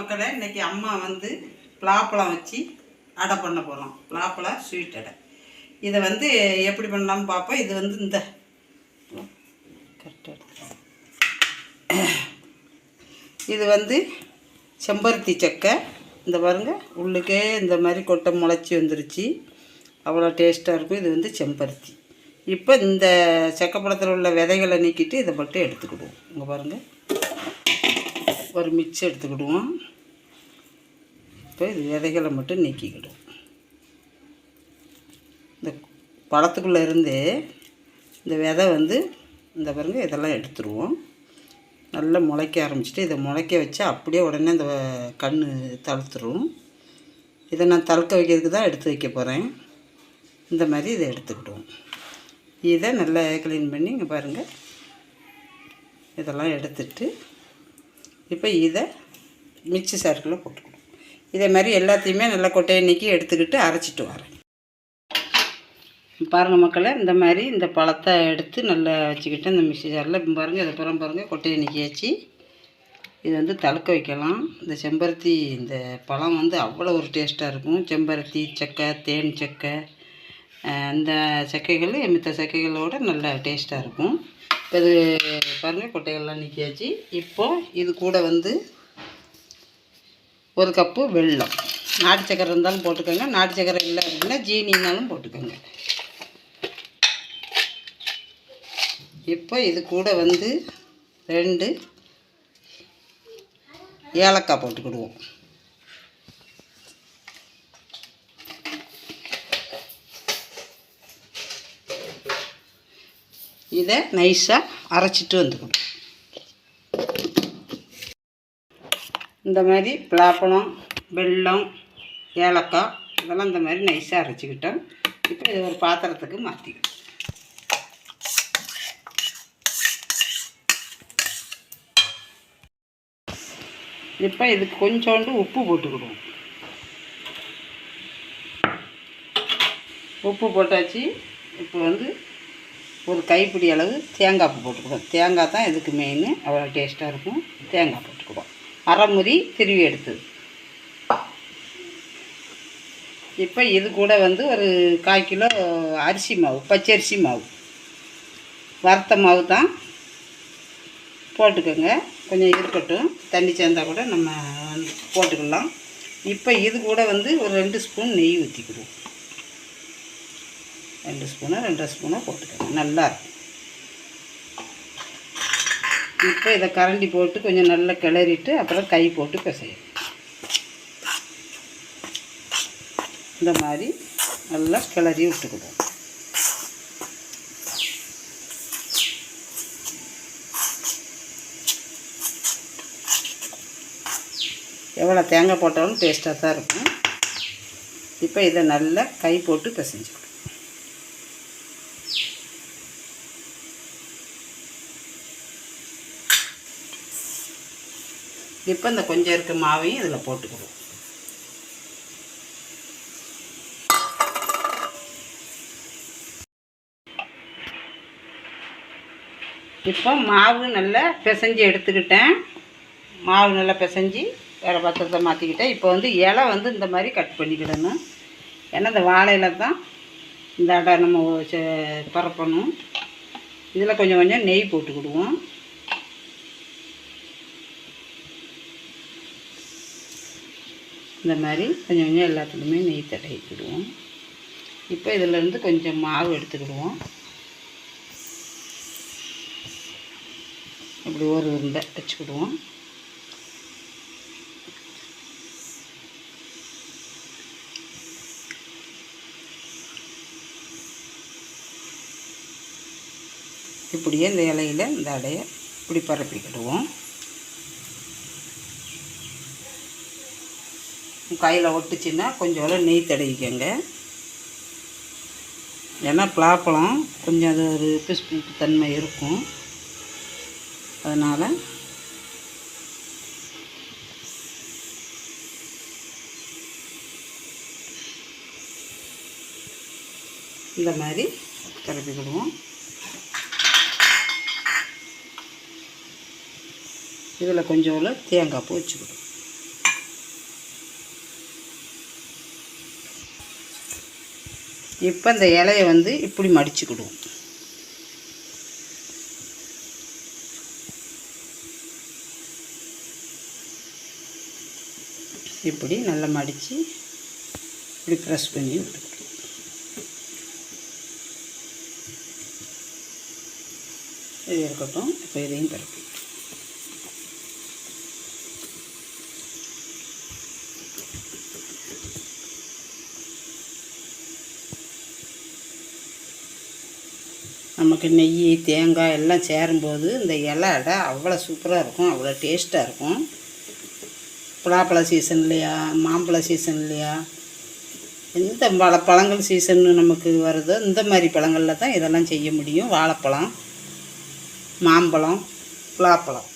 மக்களே இன்னைக்கு அம்மா வந்து பலாப்பழம் வச்சு அடை பண்ண போகிறோம் பலாப்பழம் ஸ்வீட் அடை. இதை வந்து எப்படி பண்ணலாம்னு பார்ப்போம். இது வந்து இந்த கரெக்டாக இது வந்து செம்பருத்தி சக்கை. இந்த பாருங்க உள்ளுக்கே இந்த மாதிரி கொட்டை முளைச்சி வந்துருச்சு. அவ்வளோ டேஸ்ட்டாக இருக்கும். இது வந்து செம்பருத்தி. இப்போ இந்த செக்கப்பழத்தில் உள்ள விதைகளை நீக்கிட்டு இதை மட்டும் எடுத்துக்கிடுவோம். இங்கே பாருங்கள் ஒரு மிச்சம் எடுத்துக்கிடுவோம். இப்போ இது விதைகளை மட்டும் நீக்கிக்கிடும். இந்த பழத்துக்குள்ளே இருந்து இந்த விதை வந்து இந்த பாருங்க இதெல்லாம் எடுத்துருவோம். நல்லா முளைக்க ஆரம்பிச்சிட்டு இதை முளைக்க வச்சு அப்படியே உடனே இந்த கண் தழுத்துரும் இதை நான் தழுக்க வைக்கிறதுக்கு தான் எடுத்து வைக்க போகிறேன் இந்த மாதிரி இதை எடுத்துக்கிடுவோம். இதை நல்லா க்ளீன் பண்ணி இங்கே பாருங்கள் இதெல்லாம் எடுத்துட்டு இப்போ இதை மிக்சி சாருக்குள்ளே போட்டுக்கணும். இதே மாதிரி எல்லாத்தையுமே நல்லா கொட்டையை நீக்கி எடுத்துக்கிட்டு அரைச்சிட்டு வரேன். பாருங்கள் மக்களை இந்த மாதிரி இந்த பழத்தை எடுத்து நல்லா வச்சுக்கிட்டு இந்த மிக்சி ஜாரில் பாருங்கள் இதை புறம் பாருங்கள் கொட்டையை நீக்கியாச்சு இது வந்து தழுக்க வைக்கலாம். இந்த செம்பருத்தி இந்த பழம் வந்து அவ்வளோ ஒரு டேஸ்ட்டாக இருக்கும். செம்பருத்தி சக்கை தேன் சக்கை அந்த சக்கைகள் மித்த சக்கைகளோட நல்ல டேஸ்ட்டாக இருக்கும். இப்போ இது பாருங்கள் கொட்டைகள்லாம் நீக்கியாச்சு இப்போது இது கூட வந்து ஒரு கப்பு வெல்லம். நாட்டு சக்கரை இருந்தாலும் போட்டுக்கோங்க. நாட்டு சக்கரை இல்லை அப்படின்னா ஜீனினாலும் போட்டுக்கோங்க. இப்போ இது கூட வந்து ரெண்டு ஏலக்காய் போட்டுக்கிடுவோம் இதை நைஸாக அரைச்சிட்டு வந்துக்கணும் இந்த மாதிரி பலாப்பழம் வெல்லம் ஏலக்காய் இதெல்லாம் இந்த மாதிரி நைஸாக அரைச்சிக்கிட்டோம் இப்போ இது ஒரு பாத்திரத்துக்கு மாற்றிக்கிட்டோம் இப்போ இதுக்கு கொஞ்சோண்டு உப்பு போட்டுக்கிடுவோம். உப்பு போட்டாச்சு. இப்போ வந்து ஒரு கைப்பிடி அளவு தேங்காய் பூ போட்டுக்கிடுவோம். தேங்காய் தான் இதுக்கு மெயின் அவ்வளோ டேஸ்ட்டாக இருக்கும். தேங்காய் போட்டுக்கிடுவோம் அரைமுறி திருவி எடுத்தது இப்போ இது கூட வந்து ஒரு கால் கிலோ அரிசி மாவு பச்சரிசி மாவு. வறுத்த மாவு தான் போட்டுக்கோங்க. கொஞ்சம் இருக்கட்டும். தண்ணி சேர்ந்தா கூட நம்ம வந்து போட்டுக்கலாம். இப்போ இது கூட வந்து ஒரு ரெண்டு ஸ்பூன் நெய் ஊற்றிக்கிடுவோம் ரெண்டு ஸ்பூனோ ரெண்டரை ஸ்பூனோ போட்டுக்கோங்க. நல்லா இருக்கும். இப்போ இதை கரண்டி போட்டு கொஞ்சம் நல்லா கிளறிட்டு அப்புறம் கை போட்டு பிசையும் இந்த மாதிரி நல்லா கிளறி விட்டுக்கிடுவோம் எவ்வளோ தேங்காய் போட்டாலும் டேஸ்ட்டாக தான் இருக்கும். இப்போ இதை நல்லா கை போட்டு பிசைஞ்சுக்கணும். இப்போ இந்த கொஞ்சம் இருக்க மாவையும் இதில் போட்டுக்கிடுவோம் இப்போ மாவு நல்லா பிசைஞ்சு எடுத்துக்கிட்டேன். மாவு நல்லா பிசைஞ்சு வேறு பத்திரத்தை மாற்றிக்கிட்டேன் இப்போ வந்து இலை வந்து இந்த மாதிரி கட் பண்ணிக்கிடணும். ஏன்னா இந்த வாழையில தான் இந்த அடை நம்ம பரப்பணும். இதில் கொஞ்சம் கொஞ்சம் நெய் போட்டுக்கிடுவோம். இந்த மாதிரி கொஞ்சம் கொஞ்சம் எல்லாத்துலேயுமே நெய் தடவிக்கிடுவோம். இப்போ இதிலேருந்து கொஞ்சம் மாவு எடுத்துக்கிடுவோம். இப்படி ஒரு உருண்டை வச்சுக்கிடுவோம். இப்படியே இந்த இலையில இந்த அடையை இப்படி பரப்பிக்கிடுவோம். கையில் ஒட்டுச்சுன்னா கொஞ்சம் நெய் தடவிக்கங்க. ஏன்னா பலாப்பழம் கொஞ்சம் அது ஒரு பிசு தன்மை இருக்கும். அதனால் இந்த மாதிரி கலப்பிக்கிடுவோம் இதில் கொஞ்சோண்டு தேங்காய் பூ வச்சுக்கிடுவோம். இப்போ இந்த இலையை வந்து இப்படி மடிச்சுக்கிடுவோம். இப்படி நல்லா மடித்து இப்படி ப்ரெஸ் பண்ணி விட்டுக்கிடுவோம். இது இருக்கட்டும் இப்போ இதையும் பரப்பி நமக்கு நெய் தேங்காய் எல்லாம் சேரும்போது இந்த இலை அடை அவ்வளோ சூப்பராக இருக்கும் அவ்வளோ டேஸ்ட்டாக இருக்கும். பலாப்பழ சீசன் இல்லையா மாம்பழ சீசன் இல்லையா எந்த பழ பழங்கள் சீசன் நமக்கு வருதோ இந்த மாதிரி பழங்களில் தான் இதெல்லாம் செய்ய முடியும். வாழைப்பழம் மாம்பழம் பலாப்பழம்.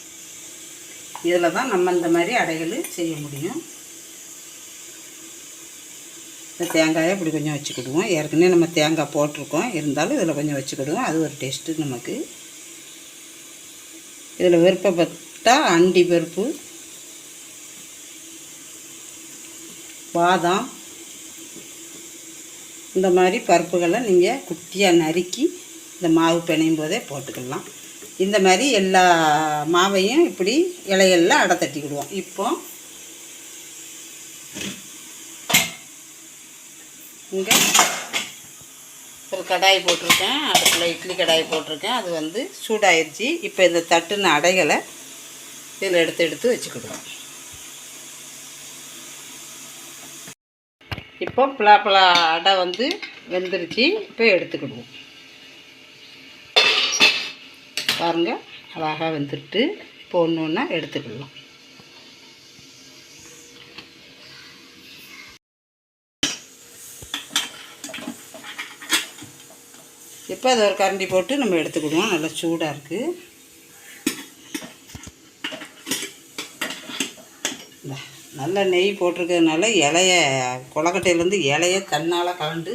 இதில் தான் நம்ம இந்த மாதிரி அடைகள் செய்ய முடியும். இந்த தேங்காயை இப்படி கொஞ்சம் வச்சுக்கிடுவோம். ஏற்கனவே நம்ம தேங்காய் போட்டிருக்கோம். இருந்தாலும் இதில் கொஞ்சம் வச்சுக்கிடுவோம். அது ஒரு டேஸ்ட்டு நமக்கு. இதில் விருப்பப்பட்டால் அண்டி பருப்பு பாதாம் இந்த மாதிரி பருப்புகளை நீங்கள் குட்டியாக நறுக்கி இந்த மாவு பிணையும் போதே போட்டுக்கலாம். இந்த மாதிரி எல்லா மாவையும் இப்படி இலையெல்லாம் அடை தட்டிக்கிடுவோம். இப்போ இங்கே ஒரு கடாய் போட்டிருக்கேன். அடுப்பில் இட்லி கடாய் போட்டிருக்கேன். அது வந்து சூடாயிருச்சு. இப்போ இந்த தட்டுன அடைகளை இதில் எடுத்து எடுத்து வச்சுக்கிடுவோம். இப்போ பிளாப்பழா அடை வந்து வெந்துருச்சு. இப்போ எடுத்துக்கிடுவோம். பாருங்கள் அழகாக வெந்துட்டு இப்போ ஒன்று ஒன்றா எடுத்துக்கிடலாம் இப்போ அதை ஒரு கரண்டி போட்டு நம்ம எடுத்துக்கிடுவோம். நல்லா சூடாக இருக்குது இந்தா, நல்ல நெய் போட்டிருக்கிறதுனால இலைய கொலக்கட்டையிலேருந்து இலைய தன்னால் கலண்டு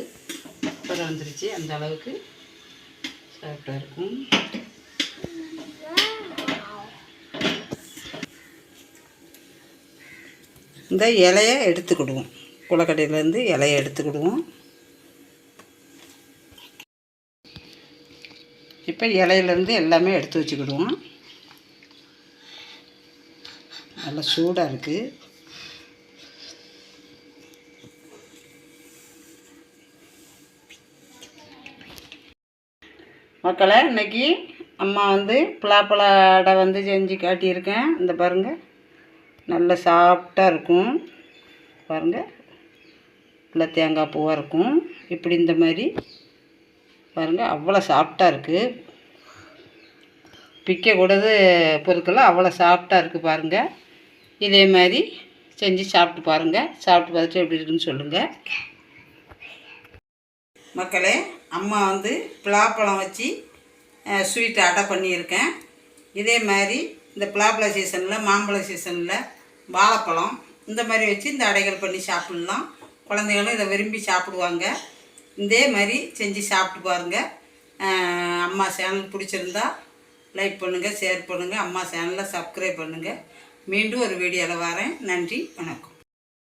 அப்புறம் வந்துருச்சு. அந்த அளவுக்கு சாஃப்டாக இருக்கும். இந்த இலையை எடுத்துக்கிடுவோம். கொலக்கட்டையிலேருந்து இலையை எடுத்துக்கிடுவோம். இப்போ இலையிலேருந்து எல்லாமே எடுத்து வச்சுக்கிடுவோம். நல்லா சூடாக இருக்குது மக்களை இன்னைக்கு அம்மா வந்து பலாப்பழ அடை வந்து செஞ்சு காட்டியிருக்கேன். இந்த பாருங்கள் நல்ல சாஃப்டாக இருக்கும். பாருங்கள் நல்லா தேங்காய் பூவாக இருக்கும். இப்படி இந்த மாதிரி பாருங்கள் அவ்வளோ சாஃப்டாக இருக்குது பிக்கக்கூடாது பொருட்கள் அவ்வளோ சாஃப்டாக இருக்குது பாருங்கள் இதே மாதிரி செஞ்சு சாப்பிட்டு பாருங்கள் சாப்பிட்டு பார்த்துட்டு எப்படி இருக்குன்னு சொல்லுங்கள் மக்களே அம்மா வந்து பலாப்பழம் வச்சு ஸ்வீட் அடை பண்ணியிருக்கேன். இதே மாதிரி இந்த பிளாப்பழ சீசனில் மாம்பழ சீசனில் வாழைப்பழம் இந்த மாதிரி வச்சு இந்த அடைகள் பண்ணி சாப்பிட்லாம். குழந்தைகளும் இதை விரும்பி சாப்பிடுவாங்க. இதே மாதிரி செஞ்சு சாப்பிட்டு பாருங்கள் அம்மா சேனல் பிடிச்சிருந்தா லைக் பண்ணுங்கள் ஷேர் பண்ணுங்கள் அம்மா சேனலை சப்ஸ்கிரைப் பண்ணுங்கள் மீண்டும் ஒரு வீடியோவில் வரேன். நன்றி வணக்கம்.